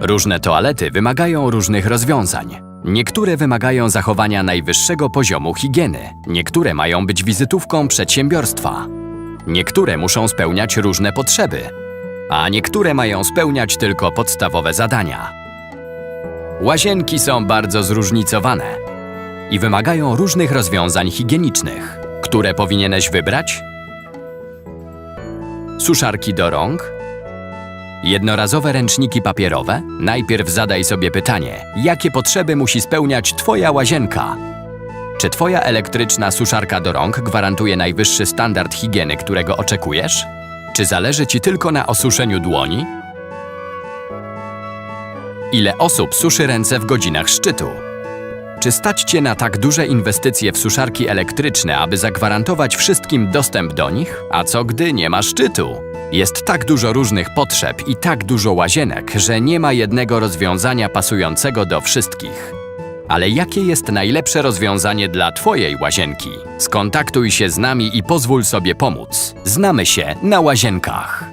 Różne toalety wymagają różnych rozwiązań. Niektóre wymagają zachowania najwyższego poziomu higieny, niektóre mają być wizytówką przedsiębiorstwa. Niektóre muszą spełniać różne potrzeby, a niektóre mają spełniać tylko podstawowe zadania. Łazienki są bardzo zróżnicowane i wymagają różnych rozwiązań higienicznych. Które powinieneś wybrać? Suszarki do rąk? Jednorazowe ręczniki papierowe? Najpierw zadaj sobie pytanie, jakie potrzeby musi spełniać Twoja łazienka? Czy Twoja elektryczna suszarka do rąk gwarantuje najwyższy standard higieny, którego oczekujesz? Czy zależy Ci tylko na osuszeniu dłoni? Ile osób suszy ręce w godzinach szczytu? Czy stać Cię na tak duże inwestycje w suszarki elektryczne, aby zagwarantować wszystkim dostęp do nich? A co gdy nie ma szczytu? Jest tak dużo różnych potrzeb i tak dużo łazienek, że nie ma jednego rozwiązania pasującego do wszystkich. Ale jakie jest najlepsze rozwiązanie dla Twojej łazienki? Skontaktuj się z nami i pozwól sobie pomóc. Znamy się na łazienkach.